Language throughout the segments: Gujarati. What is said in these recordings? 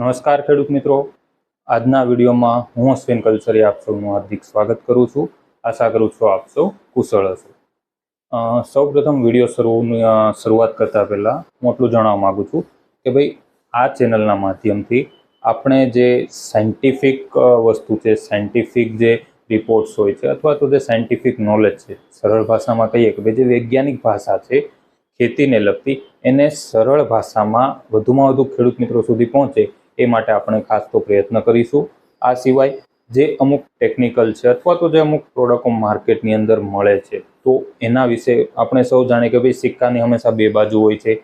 નમસ્કાર ખેડૂત મિત્રો. આજના વિડીયોમાં હું અશ્વિન કલસરી આપ સૌનું હાર્દિક સ્વાગત કરું છું. આશા કરું છું આપ સૌ કુશળ હશો. સૌ સૌપ્રથમ વીડિયો શરૂ શરૂઆત કરતાં પહેલાં હું એટલું જણાવવા માગું છું કે ભાઈ, આ ચેનલના માધ્યમથી આપણે જે સાયન્ટિફિક વસ્તુ છે, સાયન્ટિફિક જે રિપોર્ટ્સ હોય છે અથવા તો જે સાયન્ટિફિક નોલેજ છે, સરળ ભાષામાં કહીએ કે ભાઈ જે વૈજ્ઞાનિક ભાષા છે, ખેતીને લગતી એને સરળ ભાષામાં વધુમાં વધુ ખેડૂત મિત્રો સુધી પહોંચે એ માટે આપણે ખાસ તો પ્રયત્ન કરીશું. આ સિવાય જે અમુક ટેકનિકલ છે અથવા તો જે અમુક પ્રોડક્ટો માર્કેટની અંદર મળે છે, તો એના વિશે આપણે સૌ જાણીએ કે ભાઈ સિક્કાની હંમેશા બે બાજુ હોય છે.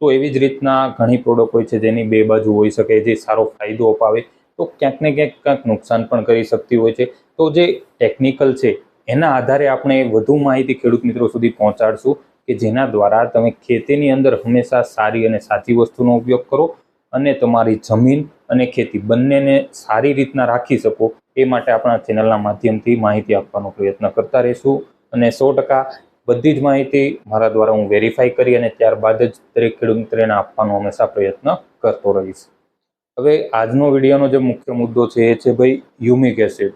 તો એવી જ રીતના ઘણી પ્રોડક્ટ હોય છે જેની બે બાજુ હોઈ શકે, જે સારો ફાયદો અપાવે, તો ક્યાંક ને ક્યાંક ક્યાંક નુકસાન પણ કરી શકતી હોય છે. તો જે ટેકનિકલ છે, એના આધારે આપણે વધુ માહિતી ખેડૂત મિત્રો સુધી પહોંચાડશું કે જેના દ્વારા તમે ખેતીની અંદર હંમેશા સારી અને સાચી વસ્તુનો ઉપયોગ કરો અને તમારી જમીન અને ખેતી બંનેને સારી રીતના રાખી શકો એ માટે આપણા ચેનલના માધ્યમથી માહિતી આપવાનો પ્રયત્ન કરતા રહીશું. અને સો ટકા બધી જ માહિતી મારા દ્વારા હું વેરીફાઈ કરી અને ત્યારબાદ જ દરેક ખેડૂત મિત્રને આપવાનો હંમેશા પ્રયત્ન કરતો રહીશ. હવે આજનો વિડીયોનો જે મુખ્ય મુદ્દો છે એ છે ભાઈ યુમિક એસિડ.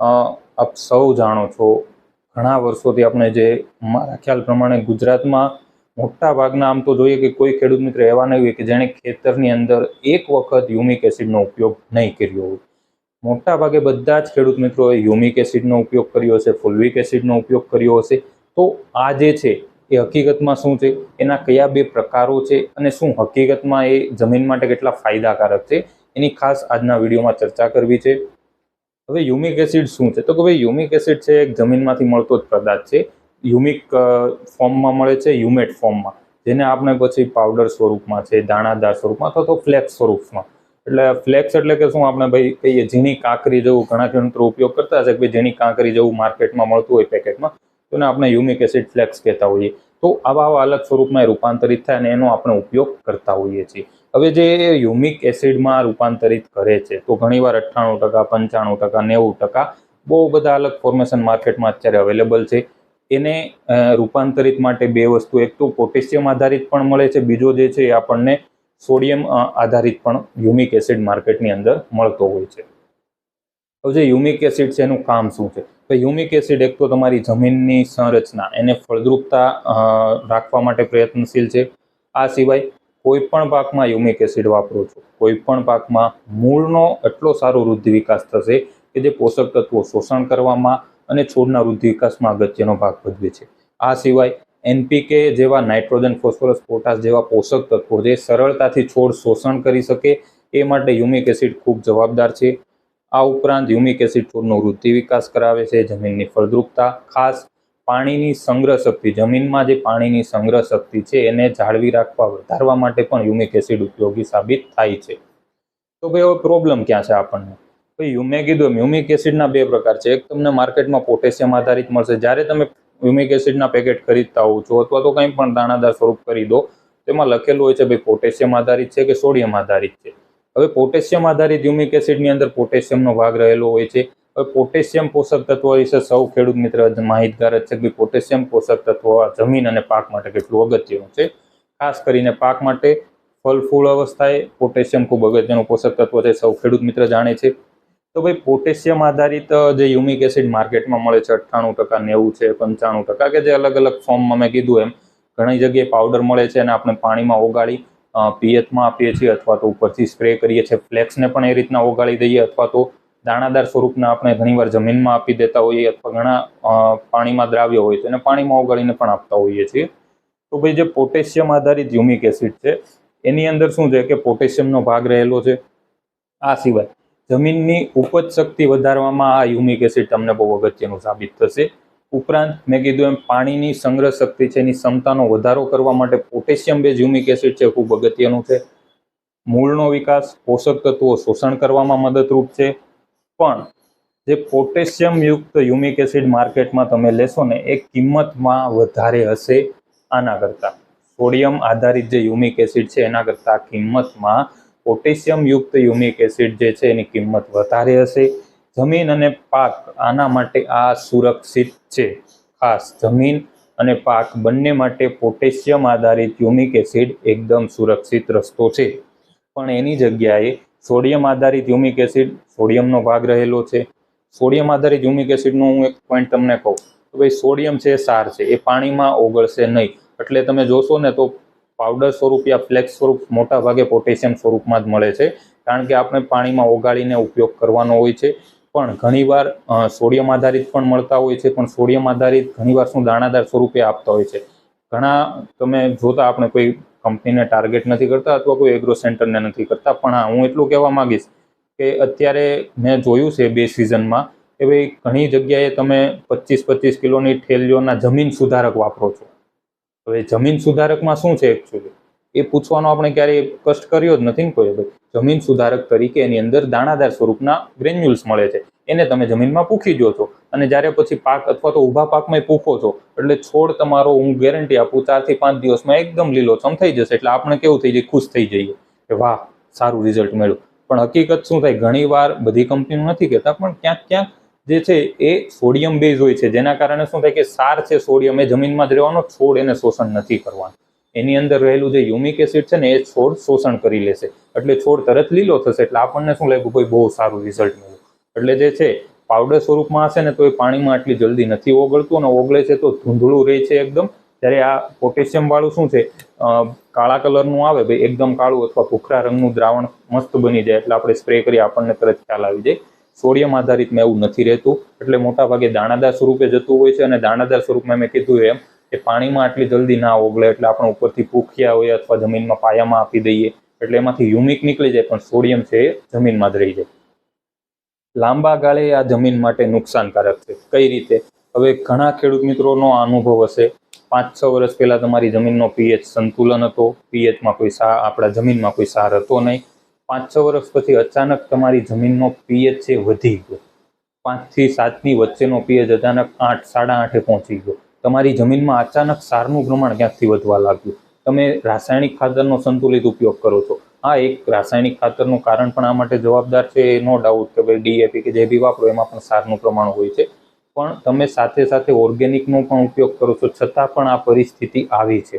આપ સૌ જાણો છો, ઘણા વર્ષોથી આપણે જે મારા ખ્યાલ પ્રમાણે ગુજરાતમાં મોટા ભાગના આમ તો જોઈએ કે કોઈ ખેડૂત મિત્ર એવા નહીં હોય કે જેણે ખેતરની અંદર એક વખત યુમિક એસિડનો ઉપયોગ નહીં કર્યો હોય. મોટા ભાગે બધા જ ખેડૂત મિત્રોએ યુમિક એસિડનો ઉપયોગ કર્યો હશે, ફુલવિક એસિડનો ઉપયોગ કર્યો હશે. તો આ જે છે એ હકીકતમાં શું છે? એના કયા બે પ્રકારો છે અને શું હકીકતમાં એ જમીન માટે કેટલા ફાયદાકારક છે? એની ખાસ આજના વિડીયોમાં ચર્ચા કરવી છે. હવે યુમિક એસિડ શું છે? તો કે ભાઈ યુમિક એસિડ છે, એક જમીનમાંથી મળતો જ પદાર્થ છે. યુમિક ફોર્મમાં મળે છે, યુમેટ ફોર્મમાં. જેને આપણે પછી પાવડર સ્વરૂપમાં છે, દાણાદાર સ્વરૂપમાં અથવા તો ફ્લેક્સ સ્વરૂપમાં. એટલે ફ્લેક્સ એટલે કે શું? આપણે ભાઈ કહીએ ઝીણી કાંકરી જેવું ઘણા ખેડૂતો ઉપયોગ કરતા હશે કે ભાઈ ઝીણી કાંકરી જેવું માર્કેટમાં મળતું હોય પેકેટમાં તો એને આપણે યુમિક એસિડ ફ્લેક્સ કહેતા હોઈએ. તો આવા આવા અલગ સ્વરૂપમાં રૂપાંતરિત થાય અને એનો આપણે ઉપયોગ કરતા હોઈએ છીએ. હવે જે યુમિક એસિડમાં રૂપાંતરિત કરે છે, તો ઘણીવાર અઠ્ઠાણું ટકા, પંચાણું ટકા, નેવું ટકા, બહુ બધા અલગ ફોર્મેશન માર્કેટમાં અત્યારે અવેલેબલ છે. એને રૂપાંતરિત માટે બે વસ્તુ. એક તો પોટેશિયમ આધારિત પણ મળે છે. બીજો જે છે એ આપણને સોડિયમ આધારિત પણ યુમિક એસિડ માર્કેટની અંદર મળતો હોય છે. હવે જે યુમિક એસિડ છે એનું કામ શું છે? તો યુમિક એસિડ એક તો તમારી જમીનની સંરચના, એને ફળદ્રુપતા રાખવા માટે પ્રયત્નશીલ છે. આ સિવાય કોઈ પણ પાકમાં યુમિક એસિડ વાપરો છો. કોઈ પણ પાકમાં મૂળનો એટલો સારો વૃદ્ધિ વિકાસ થશે કે જે પોષક તત્વો શોષણ કરવામાં અને છોડના વૃદ્ધિ વિકાસમાં અગત્યનો ભાગ ભજવે છે. આ સિવાય એનપીકે જેવા નાઇટ્રોજન, ફોસ્ફરસ, પોટાશ જેવા પોષક તત્વો જે સરળતાથી છોડ શોષણ કરી શકે એ માટે યુમિક એસિડ ખૂબ જવાબદાર છે. આ ઉપરાંત યુમિક એસિડ છોડનો વૃદ્ધિ વિકાસ કરાવે છે. જમીનની ફળદ્રુપતા, ખાસ પાણીની સંગ્રહ શક્તિ જમીનમાં જે પાણીની સંગ્રહ શક્તિ છે એને જાળવી રાખવા, વધારવા માટે પણ યુમિક એસિડ ઉપયોગી સાબિત થાય છે. તો ભાઈ, હવે પ્રોબ્લેમ ક્યાં છે આપણને? ભાઈ યુ કીધું યુમિક એસિડના બે પ્રકાર છે. એક તમને માર્કેટમાં પોટેશિયમ આધારિત મળશે. જ્યારે તમે યુમિક એસિડના પેકેટ ખરીદતા હોવ છો અથવા તો કંઈ પણ દાણાદાર સ્વરૂપ ખરીદો, તેમાં લખેલું હોય છે ભાઈ પોટેશિયમ આધારિત છે કે સોડિયમ આધારિત છે. હવે પોટેશિયમ આધારિત યુમિક એસિડની અંદર પોટેશિયમનો ભાગ રહેલો હોય છે. હવે પોટેશિયમ પોષક તત્વ વિશે સૌ ખેડૂત મિત્ર માહિતગાર જ છે કે પોટેશિયમ પોષક તત્વો જમીન અને પાક માટે કેટલું અગત્યનું છે. ખાસ કરીને પાક માટે ફળ ફૂલ અવસ્થાએ પોટેશિયમ ખૂબ અગત્યનું પોષક તત્વ છે. સૌ ખેડૂત મિત્ર જાણે છે. તો ભાઈ પોટેશિયમ આધારિત જે યુમિક એસિડ માર્કેટમાં મળે છે, અઠ્ઠાણું ટકા, નેવું છે, પંચાણું ટકા કે જે અલગ અલગ ફોર્મમાં મેં કીધું એમ, ઘણી જગ્યાએ પાવડર મળે છે અને આપણે પાણીમાં ઓગાળી પિયતમાં આપીએ છીએ અથવા તો ઉપરથી સ્પ્રે કરીએ છીએ, ફ્લેક્સને પણ એ રીતના ઓગાળી દઈએ અથવા તો દાણાદાર સ્વરૂપના આપણે ઘણીવાર જમીનમાં આપી દેતા હોઈએ અથવા ઘણા પાણીમાં દ્રાવ્ય હોય તો એને પાણીમાં ઓગાળીને પણ આપતા હોઈએ છીએ. તો ભાઈ જે પોટેશિયમ આધારિત યુમિક એસિડ છે, એની અંદર શું છે કે પોટેશિયમનો ભાગ રહેલો છે? આ સિવાય. જમીનની ઉપજ શક્તિ વધારવામાં આ યુમિક એસિડ તમને બહુ અગત્યનું સાબિત થશે. ઉપરાંત મેં કીધું એમ પાણીની સંગ્રહ શક્તિ છે, એની ક્ષમતાનો વધારો કરવા માટે પોટેશિયમ બેઝ યુમિક એસિડ છે ખૂબ અગત્યનું છે. મૂળનો વિકાસ, પોષક તત્વો શોષણ કરવામાં મદદરૂપ છે. પણ જે પોટેશિયમ યુક્ત યુમિક એસિડ માર્કેટમાં તમે લેશો ને, એ કિંમતમાં વધારે હશે આના કરતાં. સોડિયમ આધારિત જે યુમિક એસિડ છે, એના કરતાં કિંમતમાં પોટેશિયમ યુક્ત યુમિક એસિડ જે છે એની કિંમત વધારે હશે. જમીન અને પાક આના માટે આ સુરક્ષિત છે. ખાસ જમીન અને પાક બંને માટે પોટેશિયમ આધારિત યુમિક એસિડ એકદમ સુરક્ષિત રસ્તો છે. પણ એની જગ્યાએ સોડિયમ આધારિત યુમિક એસિડ સોડિયમનો ભાગ રહેલો છે. સોડિયમ આધારિત યુમિક એસિડનો હું એક પોઈન્ટ તમને કહું. તો ભાઈ સોડિયમ છે, સાર છે. એ પાણીમાં ઓગળશે નહીં. એટલે તમે જોશો ને તો પાવડર સ્વરૂપ યા ફ્લેક્સ સ્વરૂપ મોટા ભાગે પોટેશિયમ સ્વરૂપમાં જ મળે છે. કારણ કે આપણે પાણીમાં ઓગાળીને ઉપયોગ કરવાનો હોય છે. પણ ઘણીવાર સોડિયમ આધારિત પણ મળતા હોય છે. પણ સોડિયમ આધારિત ઘણીવાર શું દાણાદાર સ્વરૂપે આપતા હોય છે. ઘણા, તમે જોતા આપણે કોઈ કંપનીને ટાર્ગેટ નથી કરતા અથવા કોઈ એગ્રો સેન્ટરને નથી કરતા. પણ હા, હું એટલું કહેવા માંગીશ કે અત્યારે મેં જોયું છે બે સિઝનમાં કે ભાઈ ઘણી જગ્યાએ તમે પચીસ પચીસ કિલોની ઠેલીઓના જમીન સુધારક વાપરો છો. હવે જમીન સુધારકમાં શું છે એકચ્યુઅલી એ પૂછવાનો આપણે ક્યારેય કષ્ટ કર્યો જ નથી ને કોઈ ભાઈ જમીન સુધારક તરીકે એની અંદર દાણાદાર સ્વરૂપના ગ્રેન્યુલ્સ મળે છે. એને તમે જમીનમાં પૂખી દો છો. અને જ્યારે પછી પાક અથવા તો ઊભા પાકમાં પૂખો છો, એટલે છોડ તમારો હું ગેરંટી આપું ચારથી પાંચ દિવસમાં એકદમ લીલોછમ થઈ જશે. એટલે આપણે કેવું થઈ જઈએ? ખુશ થઈ જઈએ. કે વાહ, સારું રિઝલ્ટ મળ્યું. પણ હકીકત શું થાય? ઘણી વાર બધી કંપનીનું નથી કહેતા, પણ ક્યાંક ક્યાંક જે છે એ સોડિયમ બેઝ હોય છે. જેના કારણે શું થાય કે સાર છે સોડિયમ, એ જમીનમાં જ રહેવાનો, છોડ એને શોષણ નથી કરવાનું. એની અંદર રહેલું જે યુમિક એસિડ છે ને, એ છોડ શોષણ કરી લેશે. એટલે છોડ તરત લીલો થશે, એટલે આપણને શું લાગ્યું કોઈ બહુ સારું રિઝલ્ટ મળ્યું. એટલે જે છે, પાવડર સ્વરૂપમાં હશે ને, તો એ પાણીમાં આટલી જલ્દી નથી ઓગળતું અને ઓગળે છે તો ધૂંધળું રહે છે એકદમ. જ્યારે આ પોટેશિયમ વાળું શું છે કાળા કલરનું આવે, ભાઈ, એકદમ કાળું અથવા ભૂખરા રંગનું દ્રાવણ મસ્ત બની જાય, એટલે આપણે સ્પ્રે કરી, આપણને તરત ખ્યાલ આવી જાય. સોડિયમ આધારિતમાં એવું નથી રહેતું. એટલે મોટા ભાગે દાણાદાર સ્વરૂપે જતું હોય છે અને દાણાદાર સ્વરૂપમાં મેં કીધું એમ કે પાણીમાં આટલી જલ્દી ના ઓગળે એટલે આપણે ઉપરથી પૂખ્યા હોય અથવા જમીનમાં પાયામાં આપી દઈએ. એટલે એમાંથી હ્યુમિક નીકળી જાય, પણ સોડિયમ છે એ જમીનમાં જ રહી જાય. લાંબા ગાળે આ જમીન માટે નુકસાનકારક છે. કઈ રીતે? હવે ઘણા ખેડૂત મિત્રોનો અનુભવ હશે. પાંચ છ વર્ષ પહેલાં તમારી જમીનનો પીએચ સંતુલન હતો. પીએચમાં કોઈ સા, આપણા જમીનમાં કોઈ સાર હતો નહીં. પાંચ છ વર્ષ પછી અચાનક તમારી જમીનનો પીએચ છે વધી ગયો. પાંચથી સાતની વચ્ચેનો પીએચ અચાનક આઠ, સાડા આઠે પહોંચી ગયો. તમારી જમીનમાં અચાનક સારનું પ્રમાણ ક્યાંકથી વધવા લાગ્યું? તમે રાસાયણિક ખાતરનો સંતુલિત ઉપયોગ કરો છો. હા, એક રાસાયણિક ખાતરનું કારણ પણ આ માટે જવાબદાર છે નો ડાઉટ કે ભાઈ ડીએપી કે જે બી વાપરો, એમાં પણ સારનું પ્રમાણ હોય છે. પણ તમે સાથે સાથે ઓર્ગેનિકનો પણ ઉપયોગ કરો છો, છતાં પણ આ પરિસ્થિતિ આવી છે.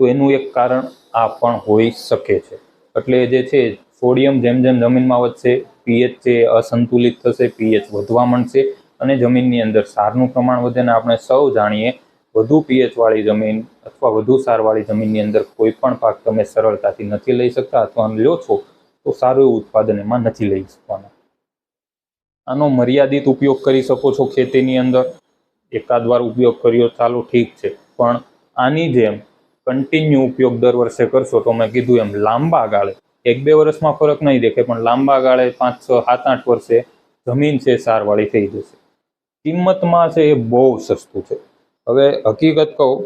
તો એનું એક કારણ આ પણ હોઈ શકે છે. એટલે જે છે સોડિયમ જેમ જેમ જમીનમાં વધશે પીએચ છે અસંતુલિત થશે પીએચ વધવા માંડશે અને જમીનની અંદર સારનું પ્રમાણ વધે ને આપણે સૌ જાણીએ, વધુ પીએચવાળી જમીન અથવા વધુ સારવાળી જમીનની અંદર કોઈ પણ પાક તમે સરળતાથી નથી લઈ શકતા અથવા લ્યો છો, તો સારું એવું ઉત્પાદન એમાં નથી લઈ શકવાના. આનો મર્યાદિત ઉપયોગ કરી શકો છો ખેતીની અંદર. એકાદ વાર ઉપયોગ કર્યો, ચાલો ઠીક છે. પણ આની જેમ કન્ટિન્યુ ઉપયોગ દર વર્ષે કરશો તો મેં કીધું એમ લાંબા ગાળે એક બે વર્ષમાં ફરક નહીં દેખે પણ લાંબા ગાળે પાંચ, છ, સાત, આઠ વર્ષે જમીન છે સારવાળી થઈ જશે. કિંમતમાં છે એ બહુ સસ્તું છે. હવે હકીકત કહું,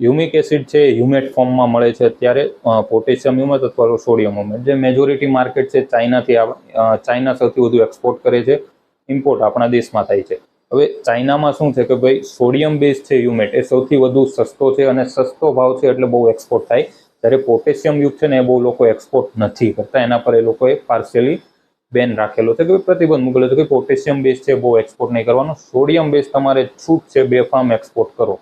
યુમિક એસિડ છે હ્યુમેટ ફોર્મમાં મળે છે અત્યારે પોટેશિયમ હ્યુમેટ અથવા તો સોડિયમ હ્યુમેટ જે મેજોરિટી માર્કેટ છે ચાઇનાથી ચાઇના સૌથી વધુ એક્સપોર્ટ કરે છે ઇમ્પોર્ટ આપણા દેશમાં થાય છે. હવે ચાઇનામાં શું છે કે ભાઈ સોડિયમ બેઝ છે હ્યુમેટ એ સૌથી વધુ સસ્તો છે અને સસ્તો ભાવ છે એટલે બહુ એક્સપોર્ટ થાય. જ્યારે પોટેશિયમ યુક્ત છે ને એ બહુ લોકો એક્સપોર્ટ નથી કરતા, એના પર એ લોકોએ પાર્શિયલી બેન રાખેલો છે. કે પ્રતિબંધ મૂકેલો છે કે પોટેશિયમ બેઝ છે બહુ એક્સપોર્ટ નહીં કરવાનો. સોડિયમ બેઝ તમારે છૂટ છે બે ફાર્મ એક્સપોર્ટ કરો.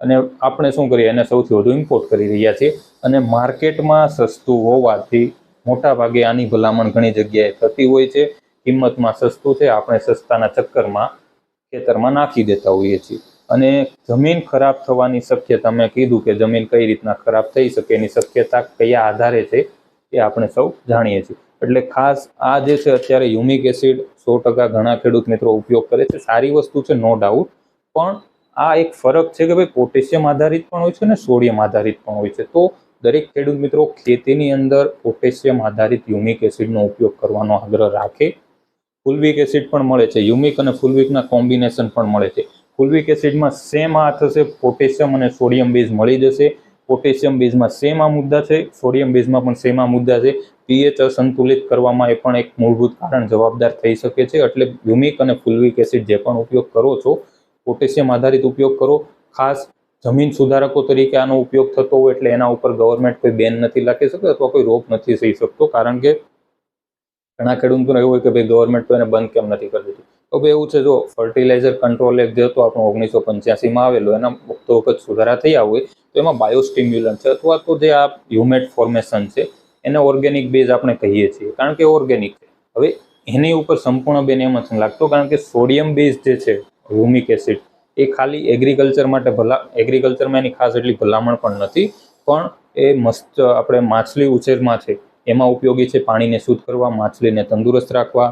અને આપણે શું કરીએ? એને સૌથી વધુ ઇમ્પોર્ટ કરી રહ્યા છીએ. અને માર્કેટમાં સસ્તું હોવાથી મોટાભાગે આની ભલામણ ઘણી જગ્યાએ થતી હોય છે. કિંમતમાં સસ્તું છે. આપણે સસ્તાના ચક્કરમાં ખેતરમાં નાખી દેતા હોઈએ છીએ. અને જમીન ખરાબ થવાની શક્યતા મેં કીધું કે જમીન કઈ રીતના ખરાબ થઈ શકે, એની શક્યતા કયા આધારે છે એ આપણે સૌ જાણીએ છીએ. એટલે ખાસ આ જે છે અત્યારે યુમિક એસિડ સો ટકા ઘણા ખેડૂત મિત્રો ઉપયોગ કરે છે. સારી વસ્તુ છે, નો ડાઉટ. પણ આ એક ફરક છે કે ભાઈ પોટેશિયમ આધારિત પણ હોય છે ને સોડિયમ આધારિત પણ હોય છે. તો દરેક ખેડૂત મિત્રો ખેતીની અંદર પોટેશિયમ આધારિત યુમિક એસિડનો ઉપયોગ કરવાનો આગ્રહ રાખે. ફુલવિક એસિડ પણ મળે છે. યુમિક અને ફુલવિકના કોમ્બિનેશન પણ મળે છે. ફુલવિક એસિડમાં સેમ આ થશે, પોટેશિયમ અને સોડિયમ બેઝ મળી જશે. પોટેશિયમ બેઝમાં સેમ આ મુદ્દા છે, સોડિયમ બેઝમાં પણ સેમ આ મુદ્દા છે. પીએચ અસંતુલિત કરવામાં એ પણ એક મૂળભૂત કારણ જવાબદાર થઈ શકે છે. એટલે યુમિક અને ફુલવિક એસિડ જે પણ ઉપયોગ કરો છો, પોટેશિયમ આધારિત ઉપયોગ કરો. ખાસ જમીન સુધારકો તરીકે આનો ઉપયોગ થતો હોય એટલે એના ઉપર ગવર્મેન્ટ કોઈ બેન નથી લાગી શકતો અથવા કોઈ રોક નથી થઈ શકતો. કારણ કે ઘણા ખેડૂતો એવું હોય કે ભાઈ ગવર્મેન્ટ તો એને બંધ કેમ નથી કરી દીધું? ભાઈ એવું છે, જો ફર્ટિલાઇઝર કંટ્રોલ એક્ટ જે હતો આપણો ઓગણીસો પંચ્યાસીમાં આવેલો, એના વખતો વખત સુધારા થયા હોય, તો એમાં બાયોસ્ટિમ્યુલન્ટ છે અથવા તો જે આ હ્યુમેટ ફોર્મેશન છે, એને ઓર્ગેનિક બેઝ આપણે કહીએ છીએ. કારણ કે ઓર્ગેનિક હવે એની ઉપર સંપૂર્ણ બેન એમ નથી લાગતો, કારણ કે સોડિયમ બેઝ જે છે હ્યુમિક એસિડ એ ખાલી એગ્રીકલ્ચર માટે ભલા એગ્રીકલ્ચરમાં એની ખાસ એટલી ભલામણ પણ નથી, પણ એ મસ્ત આપણે માછલી ઉછેરમાં છે, એમાં ઉપયોગી છે પાણીને શુદ્ધ કરવા, માછલીને તંદુરસ્ત રાખવા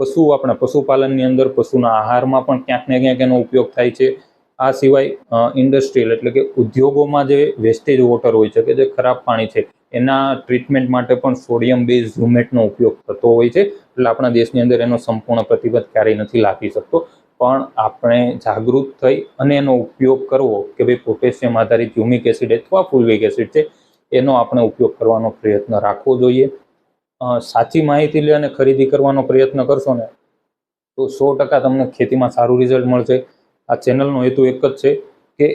પશુ, આપણા પશુપાલનની અંદર પશુના આહારમાં પણ ક્યાંક ને ક્યાંક એનો ઉપયોગ થાય છે. આ સિવાય ઇન્ડસ્ટ્રીયલ એટલે કે ઉદ્યોગોમાં જે વેસ્ટેજ વોટર હોય છે કે જે ખરાબ પાણી છે, એના ટ્રીટમેન્ટ માટે પણ સોડિયમ બેઝ ઝુમેટનો ઉપયોગ થતો હોય છે. એટલે આપણા દેશની અંદર એનો સંપૂર્ણ પ્રતિબંધ ક્યારેય નથી લાગી શકતો. પણ આપણે જાગૃત થઈ અને એનો ઉપયોગ કરવો કે ભાઈ પોટેશિયમ આધારિત હ્યુમિક એસિડ અથવા ફુલવિક એસિડ છે, એનો આપણે ઉપયોગ કરવાનો પ્રયત્ન રાખવો જોઈએ. સાચી માહિતી લે અને ખરીદી કરવાનો પ્રયત્ન કરશો ને, તો સો ટકા તમને ખેતીમાં સારું રિઝલ્ટ મળશે. આ ચેનલનો હેતુ એક જ છે કે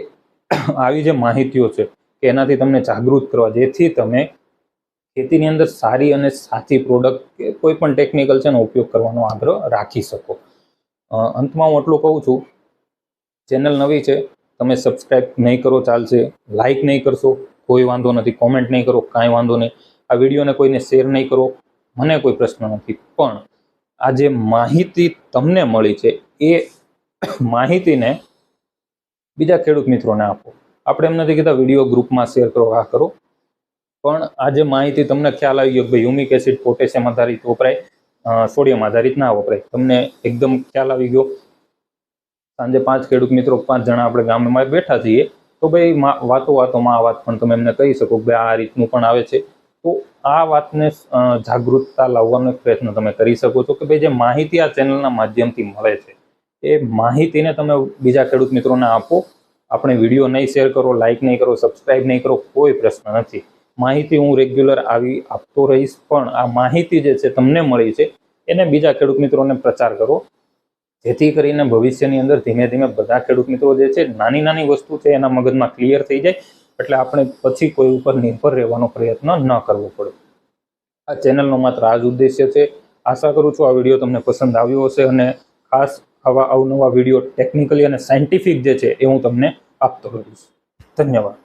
આવી જે માહિતીઓ છે કે એનાથી તમને જાગૃત કરવા, જેથી તમે ખેતીની અંદર સારી અને સાચી પ્રોડક્ટ કે કોઈ પણ ટેકનિકલ છે ઉપયોગ કરવાનો આગ્રહ રાખી શકો. અંતમાં હું એટલું કહું છું ચેનલ નવી છે, તમે સબસ્ક્રાઈબ નહીં કરો, ચાલશે. લાઇક નહીં કરશો, કોઈ વાંધો નથી કોમેન્ટ નહીં કરો, કાંઈ વાંધો નહીં. આ વિડીયોને કોઈને શેર નહીં કરો, મને કોઈ પ્રશ્ન નથી. પણ આ જે માહિતી તમને મળી છે, એ માહિતીને બીજા ખેડૂત મિત્રોને આપો. આપણે એમ નથી કીધા વીડિયો ગ્રુપમાં શેર કરો, આ કરો. પણ આ જે માહિતી તમને ખ્યાલ આવી ગયો કે ભાઈ યુમિક એસિડ પોટેશિયમ આધારિત વપરાય સોડિયમ આધારિત ના વપરાય. તમને એકદમ ખ્યાલ આવી ગયો. સાંજે પાંચ ખેડૂત મિત્રો, પાંચ જણા આપણે ગામમાં બેઠા છીએ, તો ભાઈ વાતો વાતોમાં આ વાત પણ તમે એમને કહી શકો કે આ રીતનું પણ આવે છે. તો આ વાતને જાગૃતતા લાવવાનો એક પ્રયત્ન તમે કરી શકો છો કે ભાઈ જે માહિતી આ ચેનલના માધ્યમથી મળે છે, એ માહિતીને તમે બીજા ખેડૂત મિત્રોને આપો. આપણે વીડિયો નહીં શેર કરો લાઇક નહીં કરો સબસ્ક્રાઈબ નહીં કરો, કોઈ પ્રશ્ન નથી. માહિતી હું રેગ્યુલર આવી આપતો રહીશ, પણ આ માહિતી જે છે તમને મળી છે, એને બીજા ખેડૂત મિત્રોને પ્રચાર કરો. જેથી કરીને ભવિષ્યની અંદર ધીમે ધીમે બધા ખેડૂત મિત્રો જે છે, નાની નાની વસ્તુ છે, એના મગજમાં ક્લિયર થઈ જાય. એટલે આપણે પછી કોઈ ઉપર નિર્ભર રહેવાનો પ્રયત્ન ન કરવો પડે. આ ચેનલનો માત્ર આ જ ઉદ્દેશ્ય છે. આશા કરું છું આ વીડિયો તમને પસંદ આવ્યો હશે અને ખાસ આવા અવનવા વીડિયો ટેકનિકલી અને સાયન્ટિફિક જે છે એ હું તમને આપતો રહીશ. ધન્યવાદ.